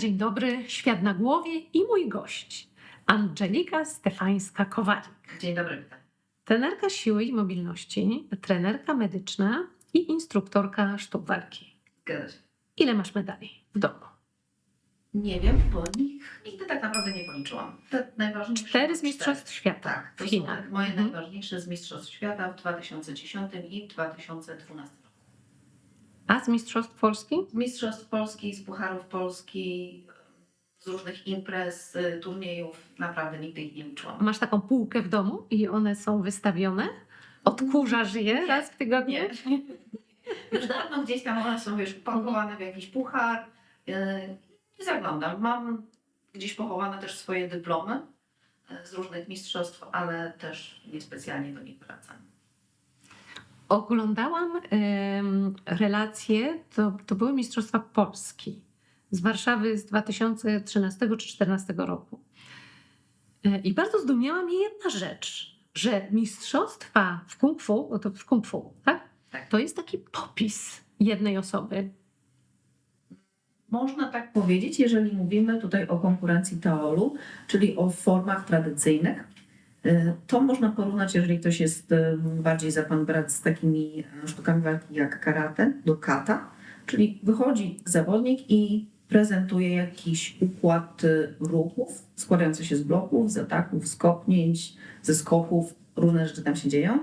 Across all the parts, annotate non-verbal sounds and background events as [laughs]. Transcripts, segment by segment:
dzień dobry, świat na głowie i mój gość, Angelika Stefańska-Kowalik. Dzień dobry, witam. Trenerka siły i mobilności, trenerka medyczna i instruktorka sztuk walki. Zgadza się. Ile masz medali w domu? Nie wiem, bo ich nigdy tak naprawdę nie policzyłam. Te najważniejsze. Cztery z cztery. Mistrzostw Świata Tak, w Chinach. moje Mhm. najważniejsze z Mistrzostw Świata w 2010 i 2012 roku. A z Mistrzostw Polski? Z Mistrzostw Polski, z Pucharów Polski, z różnych imprez, y, turniejów, naprawdę nigdy ich nie liczyłam. Masz taką półkę w domu i one są wystawione? Odkurzasz je raz w tygodniu? Nie. [laughs] Już dawno gdzieś tam one są wiesz, pakowane w jakiś puchar. Nie zaglądam. Mam gdzieś pochowane też swoje dyplomy yy, z różnych mistrzostw, ale też niespecjalnie do nich wracam. Oglądałam relacje, to, to były Mistrzostwa Polski z Warszawy z 2013 czy 2014 roku. E, I bardzo zdumiała mnie jedna rzecz, że mistrzostwa w kung fu, to w kung fu, tak? Tak. To jest taki popis jednej osoby. Można tak powiedzieć, jeżeli mówimy tutaj o konkurencji Taolu, czyli o formach tradycyjnych. Y, To można porównać, jeżeli ktoś jest y, bardziej za pan brat z takimi y, sztukami walki jak karate, do kata, czyli wychodzi zawodnik i prezentuje jakiś układ y, ruchów składający się z bloków, z ataków, z kopnięć, ze skoków, różne rzeczy tam się dzieją.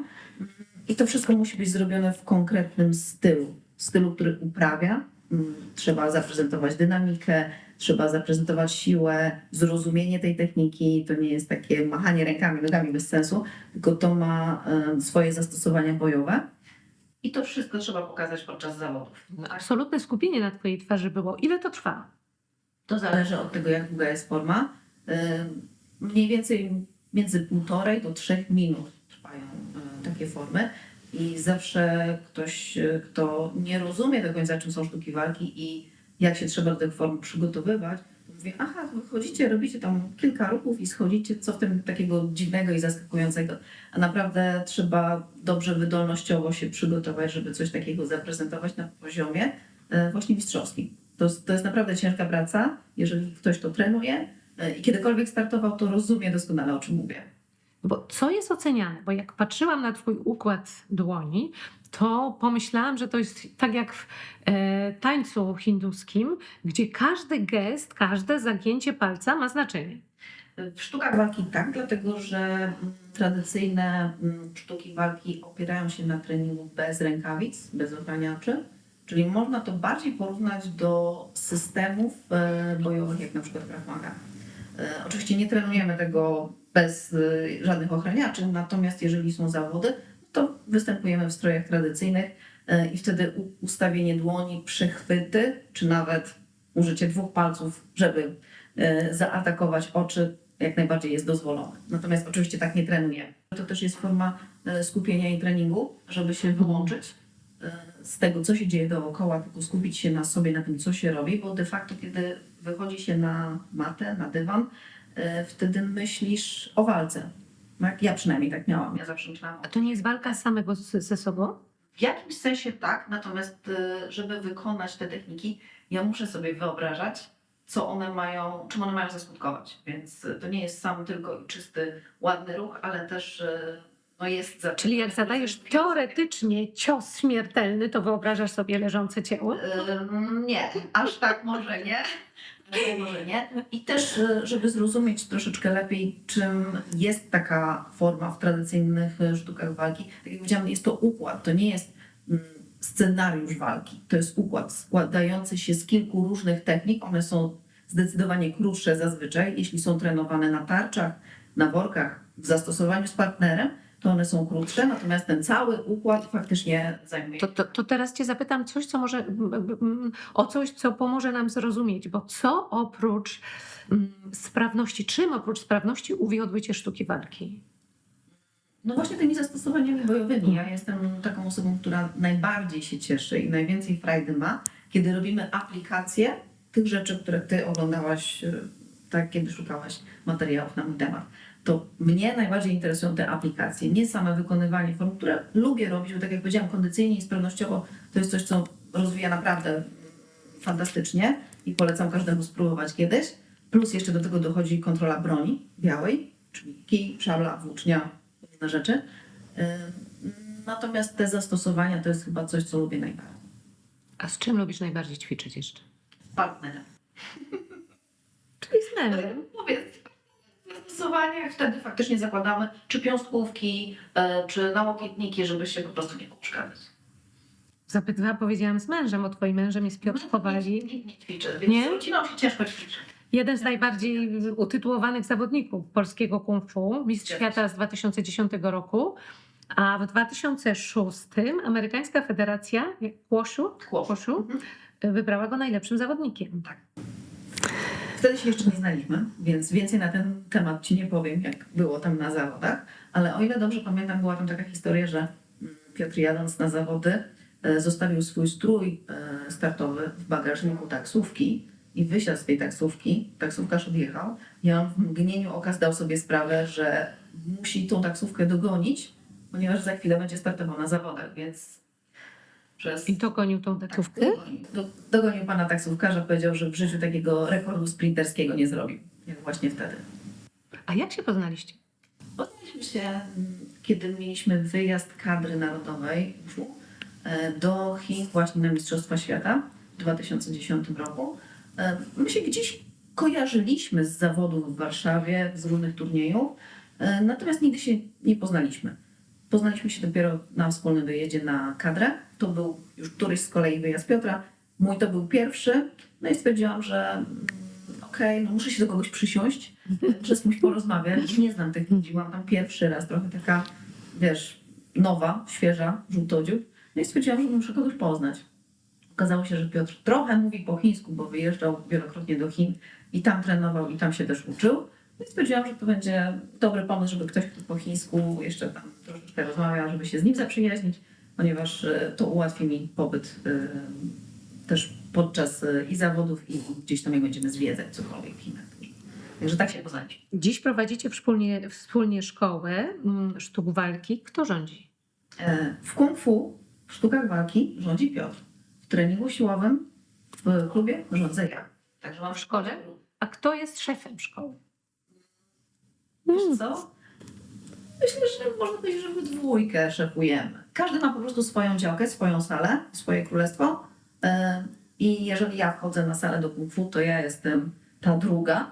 I to wszystko musi być zrobione w konkretnym stylu, stylu, który uprawia. Mm, Trzeba zaprezentować dynamikę, trzeba zaprezentować siłę, zrozumienie tej techniki. To nie jest takie machanie rękami, nogami bez sensu, tylko to ma swoje zastosowania bojowe. I to wszystko trzeba pokazać podczas zawodów. Absolutne skupienie na Twojej twarzy było. Ile to trwa? To zależy od tego, jak długa jest forma. Mniej więcej między półtorej do trzech minut trwają e, takie formy. I zawsze ktoś, e, kto nie rozumie do końca, czym są sztuki walki i jak się trzeba do tych form przygotowywać, mówi, aha, wychodzicie, robicie tam kilka ruchów i schodzicie, co w tym takiego dziwnego i zaskakującego. A naprawdę trzeba dobrze wydolnościowo się przygotować, żeby coś takiego zaprezentować na poziomie e, właśnie mistrzowskim. To, to jest naprawdę ciężka praca. Jeżeli ktoś to trenuje e, i kiedykolwiek startował, to rozumie doskonale, o czym mówię. Bo co jest oceniane? Bo jak patrzyłam na Twój układ dłoni, to pomyślałam, że to jest tak jak w e, tańcu hinduskim, gdzie każdy gest, każde zagięcie palca ma znaczenie. W sztukach walki tak, dlatego że mm, tradycyjne mm, sztuki walki opierają się na treningu bez rękawic, bez ochraniaczy. Czyli można to bardziej porównać do systemów e, bojowych, jak na przykład Krav. E, Oczywiście nie trenujemy tego bez żadnych ochraniaczy, natomiast jeżeli są zawody, to występujemy w strojach tradycyjnych e, i wtedy ustawienie dłoni, przechwyty, czy nawet użycie dwóch palców, żeby e, zaatakować oczy, jak najbardziej jest dozwolone. Natomiast oczywiście tak nie trenujemy. To też jest forma e, skupienia i treningu, żeby się wyłączyć z tego, co się dzieje dookoła, tylko skupić się na sobie, na tym, co się robi, bo de facto, kiedy wychodzi się na matę, na dywan, wtedy myślisz o walce. Tak? Ja przynajmniej tak miałam. Ja zawsze myślałam A to nie jest walka samego ze sobą? W jakimś sensie tak, natomiast y, żeby wykonać te techniki, ja muszę sobie wyobrażać, co one mają, czym one mają zaskutkować. Więc y, to nie jest sam tylko i czysty, ładny ruch, ale też y, no jest za Czyli jak zadajesz teoretycznie cios śmiertelny, to wyobrażasz sobie leżące ciało? Ym, Nie, aż tak może nie. Nie. I też, e, żeby zrozumieć troszeczkę lepiej, czym jest taka forma w tradycyjnych e, sztukach walki, tak jak powiedziałam, jest to układ, to nie jest mm, scenariusz walki, to jest układ składający się z kilku różnych technik. One są zdecydowanie krótsze zazwyczaj, jeśli są trenowane na tarczach, na workach, w zastosowaniu z partnerem, to one są krótsze, natomiast ten cały układ faktycznie zajmuje To, to, to teraz Cię zapytam coś, co może, o coś, co pomoże nam zrozumieć, bo co oprócz sprawności, czym oprócz sprawności uwiodły Cię sztuki walki? No właśnie tymi zastosowaniami bojowymi. Ja jestem taką osobą, która najbardziej się cieszy i najwięcej frajdy ma, kiedy robimy aplikację tych rzeczy, które ty oglądałaś, e, tak, kiedy szukałaś materiałów na mój temat. To mnie najbardziej interesują te aplikacje, nie same wykonywanie form, które lubię robić, bo tak jak powiedziałam, kondycyjnie i sprawnościowo to jest coś, co rozwija naprawdę fantastycznie i polecam każdemu spróbować kiedyś. Plus jeszcze do tego dochodzi kontrola broni białej, czyli kij, szabla, włócznia, różne rzeczy. Natomiast te zastosowania to jest chyba coś, co lubię najbardziej. A z czym lubisz najbardziej ćwiczyć jeszcze? Z partnerem. Czyli z mężem. [laughs] Mówię, stosowaniach wtedy faktycznie zakładamy czy piąstkówki, e, czy nałokietniki, żeby się po prostu nie przeszkadzać. Zapytywałam, powiedziałam z mężem, o twoim mężem jest Piotr Kowali. Nikt nie ćwiczy, więc Nie? rodziną się ciężko ćwiczy. Jeden z najbardziej utytułowanych zawodników polskiego kung fu, mistrz świata z 2010 roku. A w 2006 amerykańska federacja Kłoszu. Kłoszu Mhm. wybrała go najlepszym zawodnikiem. Wtedy się jeszcze nie znaliśmy, więc więcej na ten temat Ci nie powiem, jak było tam na zawodach. Ale o ile dobrze pamiętam, była tam taka historia, że mm, Piotr jadąc na zawody e, zostawił swój strój e, startowy w bagażniku taksówki i wysiadł z tej taksówki. Taksówkarz odjechał on w mgnieniu oka zdał sobie sprawę, że musi tą taksówkę dogonić, ponieważ za chwilę będzie startował na zawodach, więc przez I to gonił tą tak, taksówkę. dogonił. Do, dogonił pana taksówkarza, powiedział, że w życiu takiego rekordu sprinterskiego nie zrobił. Jak właśnie wtedy. A jak się poznaliście? Poznaliśmy się, mm, kiedy mieliśmy wyjazd kadry narodowej e, do Chin właśnie na Mistrzostwa Świata w 2010 roku. E, My się gdzieś kojarzyliśmy z zawodów w Warszawie, z różnych turniejów, e, natomiast nigdy się nie poznaliśmy. Poznaliśmy się dopiero na wspólnym wyjeździe na kadrę. To był już któryś z kolei wyjazd Piotra. Mój to był pierwszy. No i stwierdziłam, że mm, okej, no muszę się do kogoś przysiąść, [laughs] muszę z kimś porozmawiać. Nie znam tych ludzi, byłam tam pierwszy raz, trochę taka, wiesz, nowa, świeża, żółtodziób. No i stwierdziłam, że muszę kogoś poznać. Okazało się, że Piotr trochę mówi po chińsku, bo wyjeżdżał wielokrotnie do Chin i tam trenował i tam się też uczył. No i stwierdziłam, że to będzie dobry pomysł, żeby ktoś, kto po chińsku jeszcze tam troszeczkę rozmawia, żeby się z nim zaprzyjaźnić, ponieważ e, to ułatwi mi pobyt e, też podczas e, i zawodów, i gdzieś tam jak będziemy zwiedzać cokolwiek w Chinach. Także tak się poznaliśmy. Dziś prowadzicie wspólnie, wspólnie szkołę mm, sztuk walki. Kto rządzi? W kung fu, w sztukach walki rządzi Piotr. W treningu siłowym, w klubie rządzę ja. Także mam W szkole? A kto jest szefem szkoły? Wiesz co? Myślę, że można powiedzieć, że we dwójkę szefujemy. Każdy ma po prostu swoją działkę, swoją salę, swoje królestwo. E, I jeżeli ja wchodzę na salę do kung fu, to ja jestem ta druga,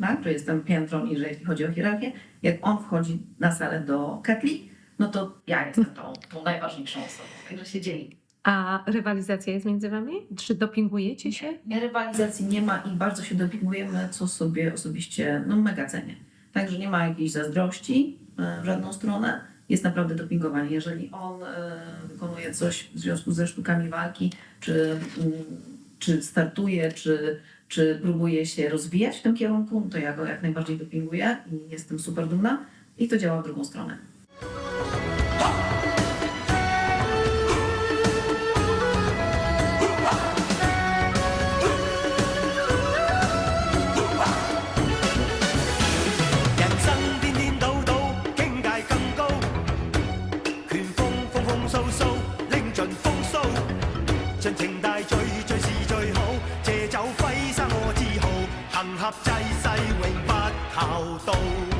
tak? Że jestem piętro niżej, jeśli chodzi o hierarchię. Jak on wchodzi na salę do ketli, no to ja jestem tą, tą najważniejszą osobą. Także się dzieli. A rywalizacja jest między wami? Czy dopingujecie się? Nie, rywalizacji nie ma i bardzo się dopingujemy, co sobie osobiście no, mega cenię. Także nie ma jakiejś zazdrości e, w żadną stronę. Jest naprawdę dopingowanie. Jeżeli on e, wykonuje coś w związku ze sztukami walki, czy, mm, czy startuje, czy, czy próbuje się rozwijać w tym kierunku, to ja go jak najbardziej dopinguję i jestem super dumna. I to działa w drugą stronę. 合济世永不求道。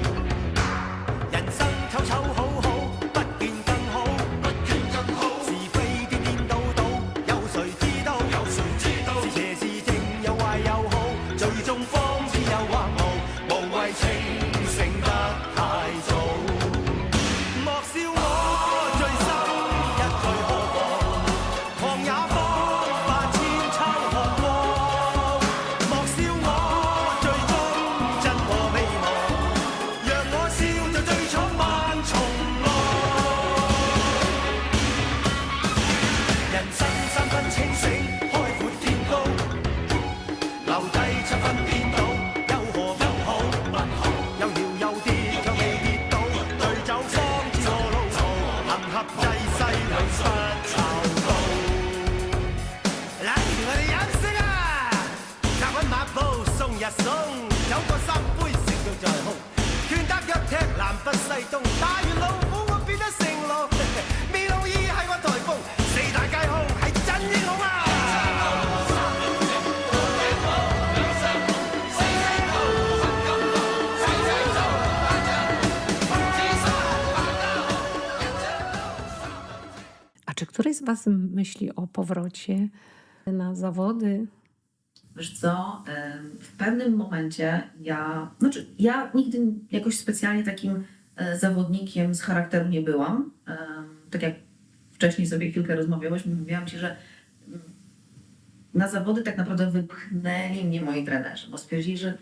出头路，我哋啦。稳马步送送，有个三杯胜在胸，拳打脚踢南北西东，打完老。Której z Was myśli o powrocie na zawody? Wiesz co, w pewnym momencie ja, znaczy ja nigdy jakoś specjalnie takim e, zawodnikiem z charakteru nie byłam. Tak jak wcześniej sobie chwilkę rozmawiałyśmy, mówiłam Ci, że mm, na zawody tak naprawdę wypchnęli mnie moi trenerzy, bo stwierdzili, że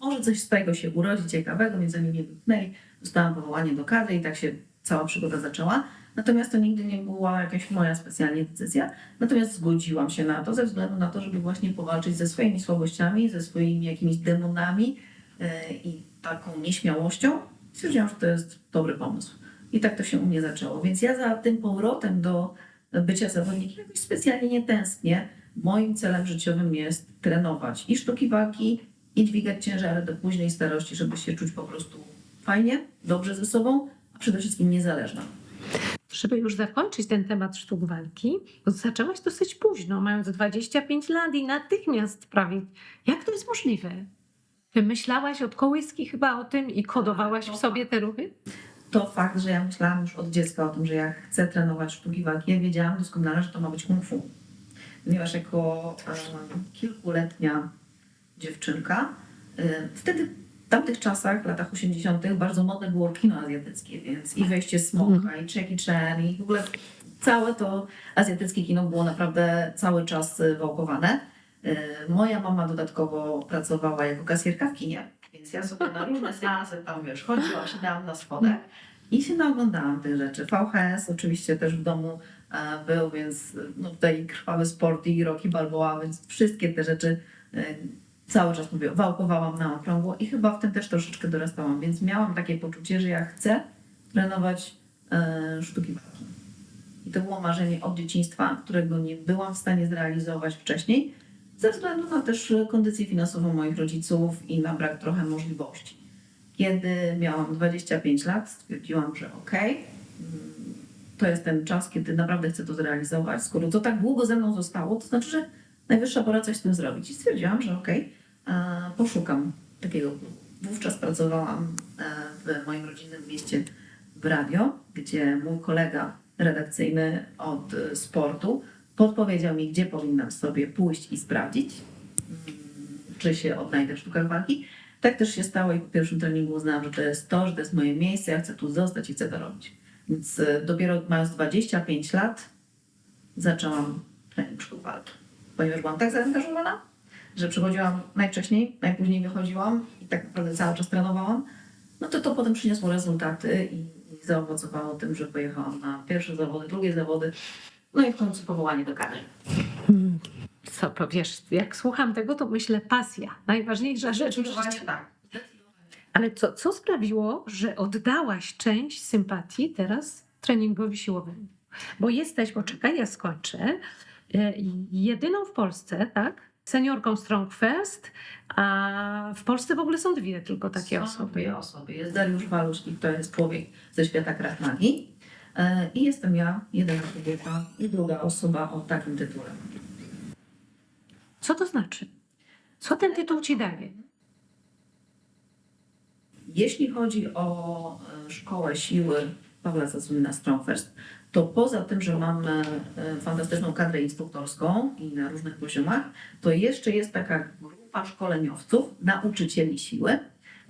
no, może coś z tego się urodzi ciekawego, więc oni mnie wypchnęli. Dostałam powołanie do kadry i tak się cała przygoda zaczęła. Natomiast to nigdy nie była jakaś moja specjalnie decyzja. Natomiast zgodziłam się na to ze względu na to, żeby właśnie powalczyć ze swoimi słabościami, ze swoimi jakimiś demonami yy, i taką nieśmiałością. Stwierdziłam, że to jest dobry pomysł. I tak to się u mnie zaczęło. Więc ja za tym powrotem do bycia zawodnikiem jakoś specjalnie nie tęsknię. Moim celem życiowym jest trenować i sztuki walki, i dźwigać ciężary do późnej starości, żeby się czuć po prostu fajnie, dobrze ze sobą, a przede wszystkim niezależna. Żeby już zakończyć ten temat sztuk walki, zaczęłaś dosyć późno, mając 25 lat i natychmiast prawie. Jak to jest możliwe? Wymyślałaś od kołyski chyba o tym i kodowałaś w sobie te ruchy? to fakt, że ja myślałam już od dziecka o tym, że ja chcę trenować sztuki walki. Ja wiedziałam doskonale, że to ma być kung fu. Ponieważ jako e, kilkuletnia dziewczynka, e, wtedy w tamtych czasach, w latach 80., bardzo modne było kino azjatyckie, więc i wejście smoka, i Jackie Chan, i w ogóle całe to azjatyckie kino było naprawdę cały czas wałkowane. E, Moja mama dodatkowo pracowała jako kasjerka w kinie, więc ja sobie na różne seanse tam, wiesz, chodziłam, siadałam na schodach i się naoglądałam tych rzeczy. VHS oczywiście też w domu e, był, więc no tutaj krwawy sport i Rocky Balboa, więc wszystkie te rzeczy e, cały czas mówię, wałkowałam na okrągło i chyba w tym też troszeczkę dorastałam, więc miałam takie poczucie, że ja chcę trenować e, sztuki walki. I to było marzenie od dzieciństwa, którego nie byłam w stanie zrealizować wcześniej, ze względu na też kondycję finansową moich rodziców i na brak trochę możliwości. Kiedy miałam 25 lat, stwierdziłam, że okej, mm, to jest ten czas, kiedy naprawdę chcę to zrealizować. Skoro to tak długo ze mną zostało, to znaczy, że najwyższa pora coś z tym zrobić. I stwierdziłam, że okej, e, poszukam takiego. Wówczas pracowałam e, w moim rodzinnym mieście w radio, gdzie mój kolega redakcyjny od e, sportu podpowiedział mi, gdzie powinnam sobie pójść i sprawdzić, mm, czy się odnajdę w sztukach walki. Tak też się stało i po pierwszym treningu uznałam, że to jest to, że to jest moje miejsce, ja chcę tu zostać i chcę to robić. Więc e, dopiero mając 25 lat zaczęłam trening sztuk walki. Ponieważ byłam tak zaangażowana, że przychodziłam najwcześniej, najpóźniej wychodziłam i tak naprawdę cały czas trenowałam, no to to potem przyniosło rezultaty i, i zaowocowało tym, że pojechałam na pierwsze zawody, drugie zawody, no i w końcu powołanie do kadry. Hmm. Co powiesz, jak słucham tego, to myślę pasja. Najważniejsza rzecz w życiu. Tak. Ale co, co sprawiło, że oddałaś część sympatii teraz treningowi siłowemu? Bo jesteś, poczekaj, ja skończę, e, jedyną w Polsce, tak? Seniorką Strong Fest, a w Polsce w ogóle są dwie tylko takie Są osoby. Dwie osoby. Jest Dariusz Waluszki, to jest człowiek ze świata krat magii. E, I jestem ja, jedyna kobieta i druga osoba o takim tytule. Co to znaczy? Co ten tytuł ci daje? Jeśli chodzi o e, szkołę siły Pawła Zazulina Strongfirst, to poza tym, że mamy e, fantastyczną kadrę instruktorską i na różnych poziomach, to jeszcze jest taka grupa szkoleniowców, nauczycieli siły,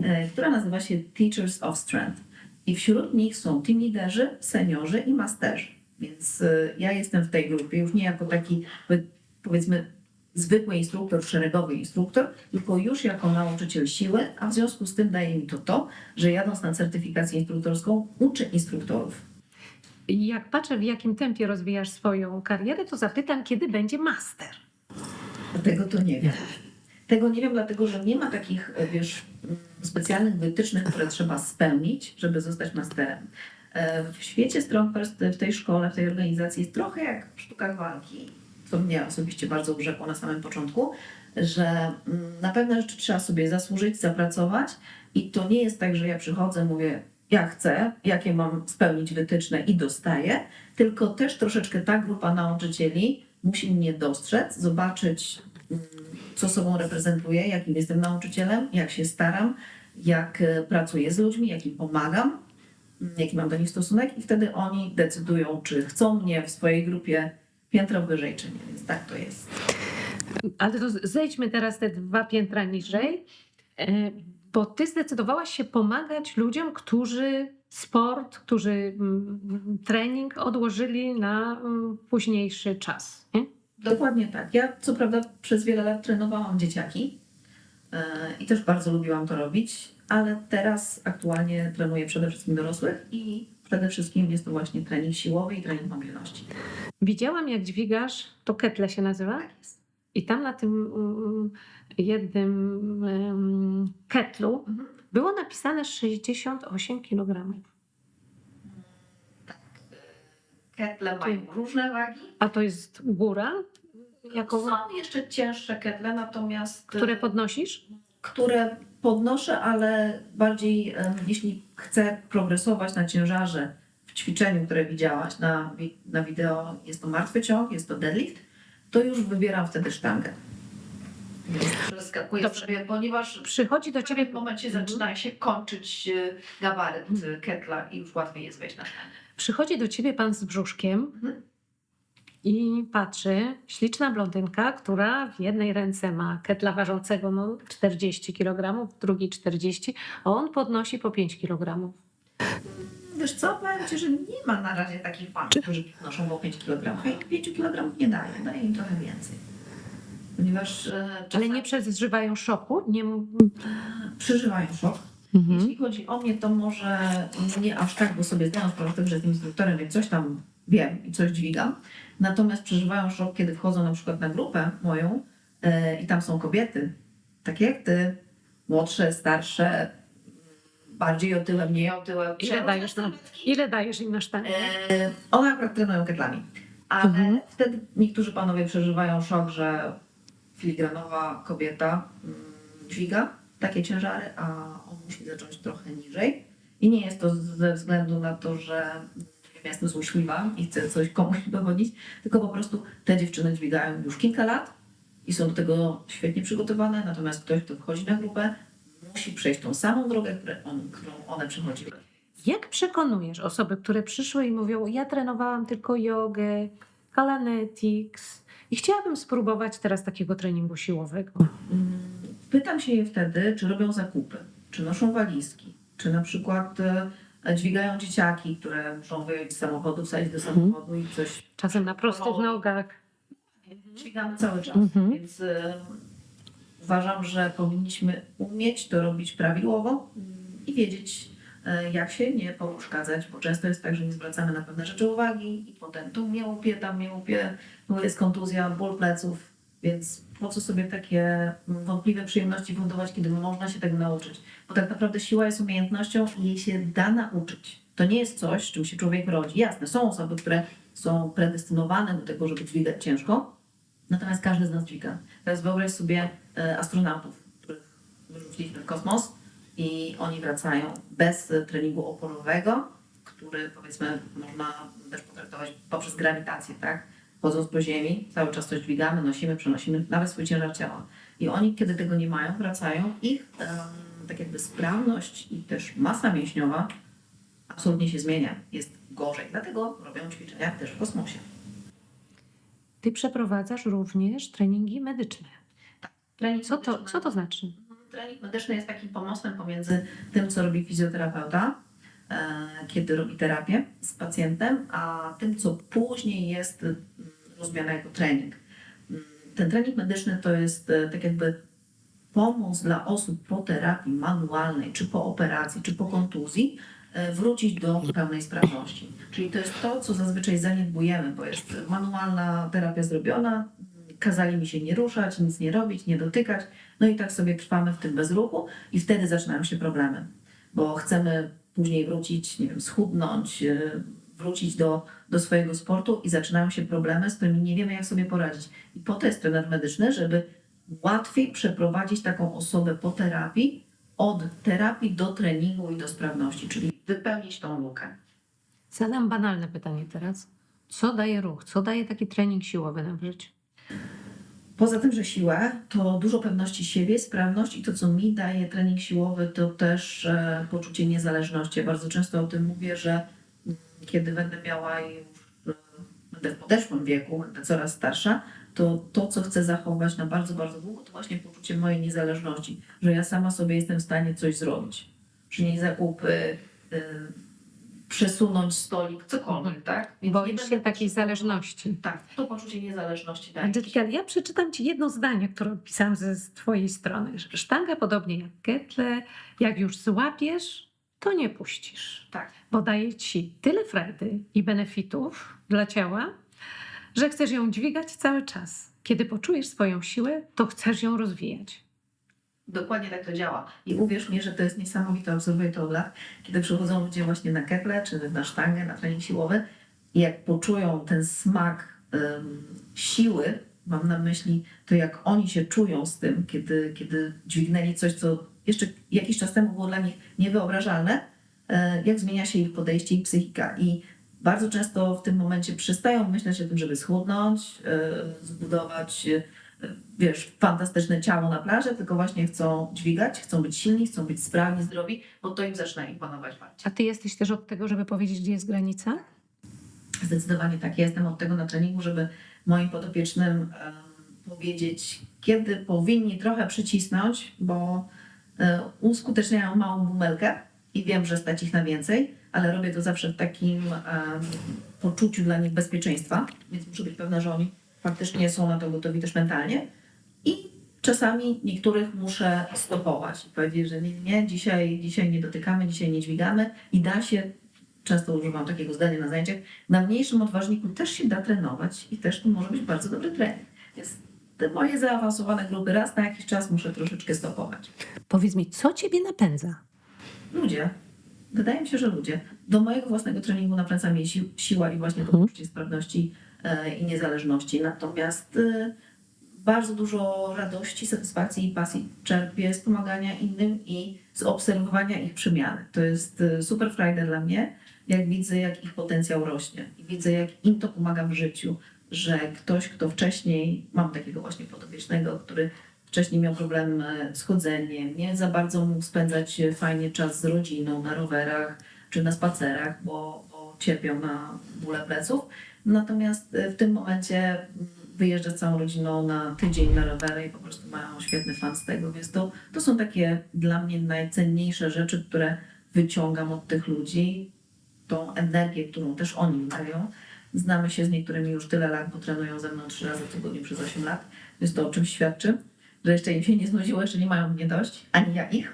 e, która nazywa się Teachers of Strength. I wśród nich są team liderzy, seniorzy i masterzy. Więc e, ja jestem w tej grupie już nie jako taki, powie- powiedzmy, zwykły instruktor, szeregowy instruktor, tylko już jako nauczyciel siły, a w związku z tym daje mi to to, że jadąc na certyfikację instruktorską, uczę instruktorów. Jak patrzę, w jakim tempie rozwijasz swoją karierę, to zapytam, kiedy będzie master. Tego to nie wiem. Tego nie wiem, dlatego że nie ma takich, wiesz, specjalnych wytycznych, które trzeba spełnić, żeby zostać masterem. E, W świecie First, w tej szkole, w tej organizacji jest trochę jak w sztukach walki, co mnie osobiście bardzo urzekło na samym początku, że mm, na pewne rzeczy trzeba sobie zasłużyć, zapracować i to nie jest tak, że ja przychodzę, mówię, ja chcę, jakie mam spełnić wytyczne i dostaję, tylko też troszeczkę ta grupa nauczycieli musi mnie dostrzec, zobaczyć, mm, co sobą reprezentuję, jakim jestem nauczycielem, jak się staram, jak e, pracuję z ludźmi, jak im pomagam. mm, jaki mam do nich stosunek i wtedy oni decydują, czy chcą mnie w swojej grupie piętro wyżej, czy nie. Więc tak to jest. Ale to zejdźmy teraz te dwa piętra niżej, e, bo ty zdecydowałaś się pomagać ludziom, którzy sport, którzy mm, trening odłożyli na mm, późniejszy czas. Nie? Dokładnie tak. Ja co prawda przez wiele lat trenowałam dzieciaki e, i też bardzo lubiłam to robić, ale teraz aktualnie trenuję przede wszystkim dorosłych i przede wszystkim jest to właśnie trening siłowy i trening mobilności. Widziałam, jak dźwigasz, to ketle się nazywa, Tak jest. I tam na tym jednym ketlu Mhm. było napisane 68 kg. Ketle mają różne wagi. A to jest góra, jaką, Są jeszcze cięższe ketle, natomiast które e, podnosisz? które podnoszę, ale bardziej jeśli chcę progresować na ciężarze w ćwiczeniu, które widziałaś na, na wideo, jest to martwy ciąg, jest to deadlift, to już wybieram wtedy sztangę. Więc Przeskakuję Dobrze. sobie, ponieważ Przychodzi do w ciebie pewnym momencie Mhm. zaczyna się kończyć e, gabaryt e, ketla i już łatwiej jest wejść na sztangę. Przychodzi do ciebie pan z brzuszkiem Mhm. i patrzy, śliczna blondynka, która w jednej ręce ma ketla ważącego no, 40 kg, w drugiej 40, a on podnosi po 5 kg. Wiesz co, powiem Ci, że nie ma na razie takich panów, którzy noszą po 5 kg. 5 kg nie daje, daje im trochę więcej. Ponieważ e, Ale nie przeżywają szoku? Nie... przeżywają szok. Mhm. Jeśli chodzi o mnie, to może nie aż tak, bo sobie zdaję sprawę że jestem instruktorem, więc coś tam wiem i coś dźwigam. Natomiast przeżywają szok, kiedy wchodzą na przykład na grupę moją e, i tam są kobiety, takie jak ty, młodsze, starsze, bardziej otyłe, mniej otyłe. Ile dajesz, na, ile dajesz im na sztangę? E, one akurat trenują ketlami. Ale Mhm. wtedy niektórzy panowie przeżywają szok, że filigranowa kobieta mm, dźwiga takie ciężary, a on musi zacząć trochę niżej. I nie jest to ze względu na to, że ja jestem złośliwa i chcę coś komuś [laughs] dowodzić, tylko po prostu te dziewczyny dźwigają już kilka lat i są do tego świetnie przygotowane, natomiast ktoś, kto wchodzi na grupę, musi przejść tą samą drogę, którą one przechodziły. Jak przekonujesz osoby, które przyszły i mówią, ja trenowałam tylko jogę, kalanetics i chciałabym spróbować teraz takiego treningu siłowego? Mm, Pytam się je wtedy, czy robią zakupy, czy noszą walizki, czy na przykład e, dźwigają dzieciaki, które muszą wyjść z samochodu, wsadzić do Mhm. samochodu i coś Czasem na prostych nogach. dźwigamy cały czas. Mhm. Więc e, uważam, że powinniśmy umieć to robić prawidłowo mm, i wiedzieć, e, jak się nie pouszkadzać, bo często jest tak, że nie zwracamy na pewne rzeczy uwagi i potem tu mnie łupie, tam mnie łupie, tu jest kontuzja, ból pleców, więc po co sobie takie mm, wątpliwe przyjemności fundować, kiedy można się tego nauczyć? Bo tak naprawdę siła jest umiejętnością i jej się da nauczyć. To nie jest coś, czym się człowiek rodzi. Jasne, są osoby, które są predestynowane do tego, żeby dźwigać ciężko, natomiast każdy z nas dźwiga. Teraz wyobraź sobie e, astronautów, których wyrzuciliśmy w kosmos i oni wracają bez e, treningu oporowego, który powiedzmy można też potraktować poprzez grawitację, tak? Chodząc po ziemi, cały czas coś dźwigamy, nosimy, przenosimy, nawet swój ciężar ciała. I oni, kiedy tego nie mają, wracają, ich em, tak jakby sprawność i też masa mięśniowa absolutnie się zmienia. Jest gorzej. Dlatego robią ćwiczenia też w kosmosie. Ty przeprowadzasz również treningi medyczne. Trening Co to, co to znaczy? Trening medyczny jest takim pomostem pomiędzy tym, co robi fizjoterapeuta, e, kiedy robi terapię z pacjentem, a tym, co później jest mm, rozumiane jako trening. Mm, Ten trening medyczny to jest e, tak jakby pomoc dla osób po terapii manualnej, czy po operacji, czy po kontuzji, wrócić do pełnej sprawności. Czyli to jest to, co zazwyczaj zaniedbujemy, bo jest manualna terapia zrobiona, kazali mi się nie ruszać, nic nie robić, nie dotykać, no i tak sobie trwamy w tym bezruchu i wtedy zaczynają się problemy, bo chcemy później wrócić, nie wiem, schudnąć, e, wrócić do, do swojego sportu i zaczynają się problemy, z którymi nie wiemy, jak sobie poradzić. I po to jest trener medyczny, żeby łatwiej przeprowadzić taką osobę po terapii, od terapii do treningu i do sprawności, czyli wypełnić tą lukę. Zadam banalne pytanie teraz. Co daje ruch? Co daje taki trening siłowy nam w życiu? Poza tym, że siłę, to dużo pewności siebie, sprawność i to, co mi daje trening siłowy, to też e, poczucie niezależności. Ja bardzo często o tym mówię, że kiedy będę miała już, e, będę w podeszłym wieku, będę coraz starsza, to to, co chcę zachować na bardzo, bardzo długo, to właśnie poczucie mojej niezależności, że ja sama sobie jestem w stanie coś zrobić. Przynieść zakupy, przesunąć stolik, cokolwiek, tak? Więc nie Boisz będę się takiej zależności. Tak, to poczucie niezależności. Angelika, ja przeczytam Ci jedno zdanie, które pisałam ze z Twojej strony. Sztanga podobnie jak ketle, jak już złapiesz, to nie puścisz. Tak. Bo daje Ci tyle frajdy i benefitów dla ciała, że chcesz ją dźwigać cały czas. Kiedy poczujesz swoją siłę, to chcesz ją rozwijać. Dokładnie tak to działa. I uwierz mi, że to jest niesamowite, obserwuję to od lat, kiedy przychodzą ludzie właśnie na ketle, czy na sztangę, na trening siłowy i jak poczują ten smak em, siły, mam na myśli to, jak oni się czują z tym, kiedy, kiedy dźwignęli coś, co jeszcze jakiś czas temu było dla nich niewyobrażalne, e, jak zmienia się ich podejście i psychika. I bardzo często w tym momencie przestają myśleć o tym, żeby schudnąć, e, zbudować wiesz, fantastyczne ciało na plaży, tylko właśnie chcą dźwigać, chcą być silni, chcą być sprawni, zdrowi, bo to im zaczyna imponować bardziej. A Ty jesteś też od tego, żeby powiedzieć, gdzie jest granica? Zdecydowanie tak. Ja jestem od tego na treningu, żeby moim podopiecznym powiedzieć, kiedy powinni trochę przycisnąć, bo e, uskuteczniają małą bumelkę i wiem, że stać ich na więcej, ale robię to zawsze w takim poczuciu dla nich bezpieczeństwa, więc muszę być pewna, że oni faktycznie są na to gotowi też mentalnie. I czasami niektórych muszę stopować i powiedzieć, że nie, nie, dzisiaj, dzisiaj nie dotykamy, dzisiaj nie dźwigamy i da się, często używam takiego zdania na zajęciach, na mniejszym odważniku też się da trenować i też to może być bardzo dobry trening. Więc te moje zaawansowane grupy raz na jakiś czas muszę troszeczkę stopować. Powiedz mi, co Ciebie napędza? Ludzie, wydaje mi się, że ludzie. Do mojego własnego treningu napędza mnie si- siła i właśnie to Mhm. poczucie sprawności i niezależności. Natomiast e, bardzo dużo radości, satysfakcji i pasji czerpię z pomagania innym i z obserwowania ich przemiany. To jest e, super frajda dla mnie, jak widzę, jak ich potencjał rośnie i widzę, jak im to pomaga w życiu, że ktoś, kto wcześniej, mam takiego właśnie podobiecznego, który wcześniej miał problem e, z chodzeniem, nie za bardzo mógł spędzać e, fajnie czas z rodziną na rowerach czy na spacerach, bo, bo na bóle pleców. Natomiast e, w tym momencie mm, wyjeżdża całą rodziną na tydzień na rowery i po prostu mają świetny fan z tego, więc to, to są takie dla mnie najcenniejsze rzeczy, które wyciągam od tych ludzi, tą energię, którą też oni mają. Znamy się z niektórymi już tyle lat, bo trenują ze mną trzy razy w tygodniu przez 8 lat, więc to o czymś świadczy, że jeszcze im się nie znudziło, jeszcze nie mają mnie dość, ani ja ich.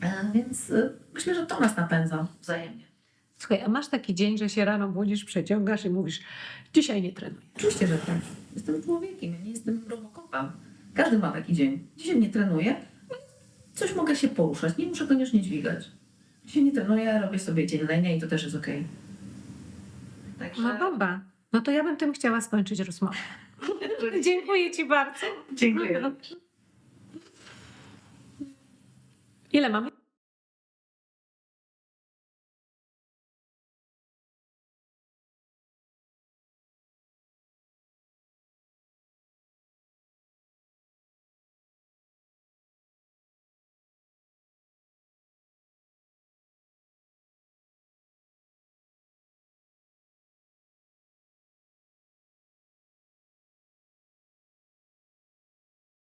E, Więc e, myślę, że to nas napędza wzajemnie. Słuchaj, a masz taki dzień, że się rano budzisz, przeciągasz i mówisz, dzisiaj nie trenuję. Oczywiście, że tak. Jestem człowiekiem, ja nie jestem robokopem. Każdy ma taki dzień. Dzisiaj nie trenuję, coś mogę się poruszać, nie muszę koniecznie dźwigać. Dzisiaj nie trenuję, robię sobie dzień lenia i to też jest okej. Także... No bomba. No to ja bym tym chciała skończyć rozmowę. [laughs] Dziękuję Ci bardzo. Dziękuję. Ile mamy?